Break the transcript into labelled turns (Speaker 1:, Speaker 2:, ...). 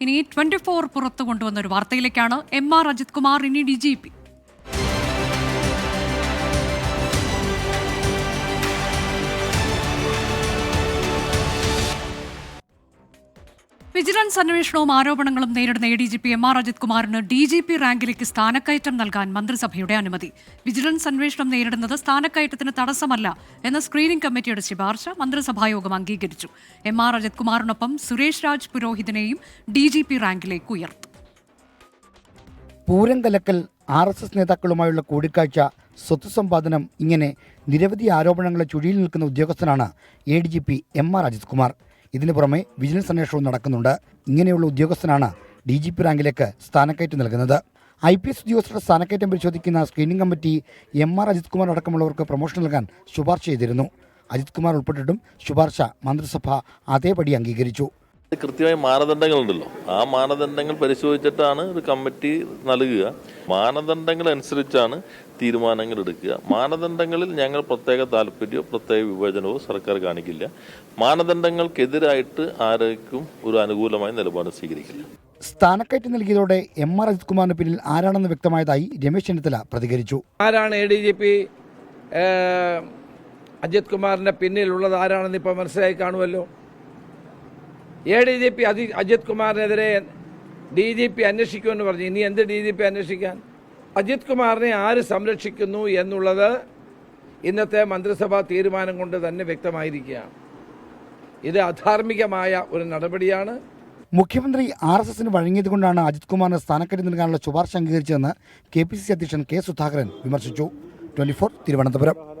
Speaker 1: ഇനി twenty four പുറത്തു കൊണ്ടുവന്ന ഒരു വാർത്തയിലേക്കാണ് എം ആർ അജിത് കുമാർ ഇനി ഡി ജി പി. വിജിലൻസ് അന്വേഷണവും ആരോപണങ്ങളും നേരിടുന്ന A D G P M R Ajith കുമാറിന് ഡി ജി പി റാങ്കിലേക്ക് സ്ഥാനക്കയറ്റം നൽകാൻ മന്ത്രിസഭയുടെ അനുമതി. വിജിലൻസ് അന്വേഷണം നേരിടുന്നത് സ്ഥാനക്കയറ്റത്തിന് തടസ്സമല്ല എന്ന സ്ക്രീനിംഗ് കമ്മിറ്റിയുടെ ശുപാർശ മന്ത്രിസഭായോഗം അംഗീകരിച്ചു. എം ആർ അജിത് കുമാറിനൊപ്പം സുരേഷ് രാജ് പുരോഹിതിനെയും ഡി ജി പി റാങ്കിലേക്ക് ഉയർത്തും.
Speaker 2: പൂരം ആർ എസ് എസ് നേതാക്കളുമായുള്ള കൂടിക്കാഴ്ച സ്വത്ത് സമ്പാദനം ഇങ്ങനെ നിരവധി ആരോപണങ്ങളെ ചുഴിയിൽ നിൽക്കുന്ന ഉദ്യോഗസ്ഥനാണ് A D G P M R Ajith Kumar ഇതിനു പുറമെ വിജിലൻസ് അന്വേഷണവും നടക്കുന്നുണ്ട്. ഇങ്ങനെയുള്ള ഉദ്യോഗസ്ഥനാണ് ഡി ജി പി റാങ്കിലേക്ക് സ്ഥാനക്കയറ്റം നൽകുന്നത്. ഐ പി എസ് ഉദ്യോഗസ്ഥരുടെ സ്ഥാനക്കയറ്റം പരിശോധിക്കുന്ന screening committee M R Ajith Kumar അടക്കമുള്ളവർക്ക് promotion നൽകാൻ ശുപാർശ ചെയ്തിരുന്നു. അജിത് കുമാർ ഉൾപ്പെട്ടിട്ടും ശുപാർശ മന്ത്രിസഭ അതേപടി അംഗീകരിച്ചു.
Speaker 3: കൃത്യമായ മാനദണ്ഡങ്ങളുണ്ടല്ലോ. ആ മാനദണ്ഡങ്ങൾ പരിശോധിച്ചിട്ടാണ് ഒരു കമ്മിറ്റി നൽകുക. മാനദണ്ഡങ്ങൾ അനുസരിച്ചാണ് തീരുമാനങ്ങൾ എടുക്കുക. മാനദണ്ഡങ്ങളിൽ ഞങ്ങൾ പ്രത്യേക താല്പര്യമോ പ്രത്യേക വിവേചനമോ സർക്കാർ കാണിക്കില്ല. മാനദണ്ഡങ്ങൾക്കെതിരായിട്ട് ആരേക്കും ഒരു അനുകൂലമായ നിലപാട് സ്വീകരിക്കില്ല.
Speaker 2: സ്ഥാനക്കയറ്റം നൽകിയതോടെ എം ആർ അജിത് കുമാറിന് പിന്നിൽ ആരാണെന്ന് വ്യക്തമായതായി രമേശ് ചെന്നിത്തല പ്രതികരിച്ചു.
Speaker 4: ആരാണ് A D G P Ajith കുമാറിന്റെ പിന്നിലുള്ളത് ആരാണെന്ന് ഇപ്പൊ മനസ്സിലായി കാണുമല്ലോ? എ ഡി ജി പി അതി അജിത് കുമാറിനെതിരെ ഡി ജി പി അന്വേഷിക്കുമെന്ന് പറഞ്ഞു. ഇനി എന്ത് ഡി ജി പി അന്വേഷിക്കാൻ? അജിത് കുമാറിനെ ആര് സംരക്ഷിക്കുന്നു എന്നുള്ളത് ഇന്നത്തെ മന്ത്രിസഭാ തീരുമാനം കൊണ്ട് തന്നെ വ്യക്തമായിരിക്കുകയാണ്. ഇത് അധാർമികമായ ഒരു നടപടിയാണ്.
Speaker 2: മുഖ്യമന്ത്രി ആർ എസ് എസിന് വഴങ്ങിയതുകൊണ്ടാണ് അജിത് കുമാറിന് സ്ഥാനക്കയറ്റം നൽകാനുള്ള ശുപാർശ അംഗീകരിച്ചതെന്ന് കെ പി സി സി അധ്യക്ഷൻ കെ സുധാകരൻ വിമർശിച്ചു. Twenty four Thiruvananthapuram.